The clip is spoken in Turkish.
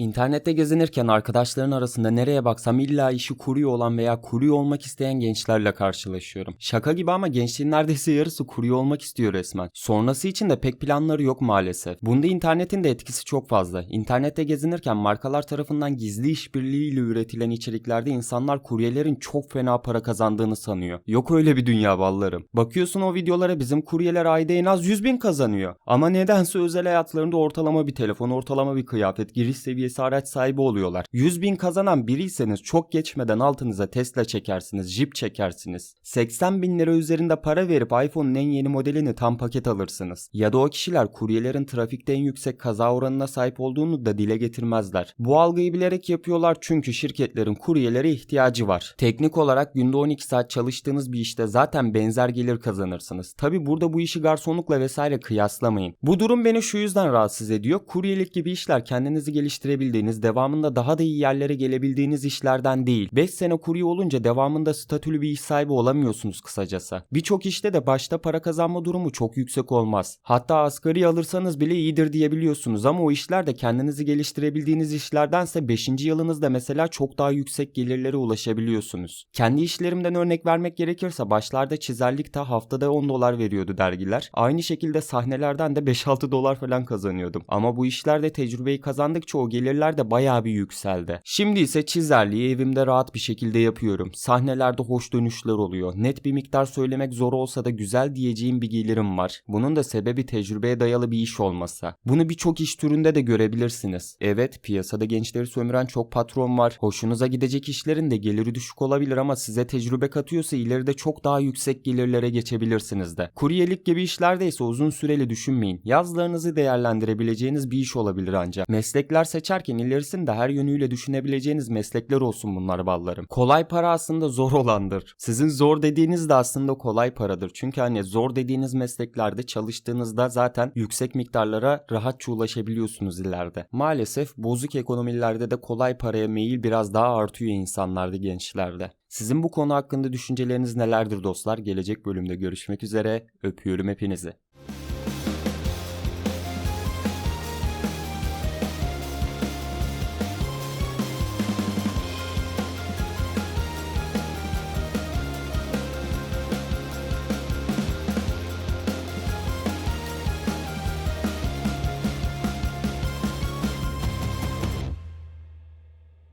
İnternette gezinirken arkadaşların arasında nereye baksam illa işi kuruyor olan veya kuruyor olmak isteyen gençlerle karşılaşıyorum. Şaka gibi ama gençliğin neredeyse yarısı kuruyor olmak istiyor resmen. Sonrası için de pek planları yok maalesef. Bunda internetin de etkisi çok fazla. İnternette gezinirken markalar tarafından gizli işbirliğiyle üretilen içeriklerde insanlar kuryelerin çok fena para kazandığını sanıyor. Yok öyle bir dünya ballarım. Bakıyorsun o videolara bizim kuryeler ayda en az 100 bin kazanıyor. Ama nedense özel hayatlarında ortalama bir telefon, ortalama bir kıyafet, giriş seviyesi araç sahibi oluyorlar. 100 bin kazanan biriyseniz çok geçmeden altınıza Tesla çekersiniz, Jeep çekersiniz. 80 bin lira üzerinde para verip iPhone'un en yeni modelini tam paket alırsınız. Ya da o kişiler kuryelerin trafikte en yüksek kaza oranına sahip olduğunu da dile getirmezler. Bu algıyı bilerek yapıyorlar çünkü şirketlerin kuryelere ihtiyacı var. Teknik olarak günde 12 saat çalıştığınız bir işte zaten benzer gelir kazanırsınız. Tabi burada bu işi garsonlukla vesaire kıyaslamayın. Bu durum beni şu yüzden rahatsız ediyor. Kuryelik gibi işler kendinizi geliştirebildiğiniz, devamında daha da iyi yerlere gelebildiğiniz işlerden değil. 5 sene kurye olunca devamında statülü bir iş sahibi olamıyorsunuz kısacası. Birçok işte de başta para kazanma durumu çok yüksek olmaz. Hatta asgari alırsanız bile iyidir diyebiliyorsunuz ama o işler de kendinizi geliştirebildiğiniz işlerdense 5. yılınızda mesela çok daha yüksek gelirlere ulaşabiliyorsunuz. Kendi işlerimden örnek vermek gerekirse başlarda çizerlikte haftada 10 dolar veriyordu dergiler. Aynı şekilde sahnelerden de 5-6 dolar falan kazanıyordum. Ama bu işlerde tecrübeyi kazandıkça o gelirler de bayağı bir yükseldi. Şimdi ise çizerliği evimde rahat bir şekilde yapıyorum. Sahnelerde hoş dönüşler oluyor. Net bir miktar söylemek zor olsa da güzel diyeceğim bir gelirim var. Bunun da sebebi tecrübeye dayalı bir iş olmasa. Bunu birçok iş türünde de görebilirsiniz. Evet piyasada gençleri sömüren çok patron var. Hoşunuza gidecek işlerin de geliri düşük olabilir ama size tecrübe katıyorsa ileride çok daha yüksek gelirlere geçebilirsiniz de. Kuryelik gibi işlerde ise uzun süreli düşünmeyin. Yazlarınızı değerlendirebileceğiniz bir iş olabilir ancak. Meslekler seçerken ilerisinde her yönüyle düşünebileceğiniz meslekler olsun bunlar ballarım. Kolay para aslında zor olandır. Sizin zor dediğiniz de aslında kolay paradır. Çünkü hani zor dediğiniz mesleklerde çalıştığınızda zaten yüksek miktarlara rahatça ulaşabiliyorsunuz ileride. Maalesef bozuk ekonomilerde de kolay paraya meyil biraz daha artıyor insanlarda gençlerde. Sizin bu konu hakkında düşünceleriniz nelerdir dostlar? Gelecek bölümde görüşmek üzere. Öpüyorum hepinizi.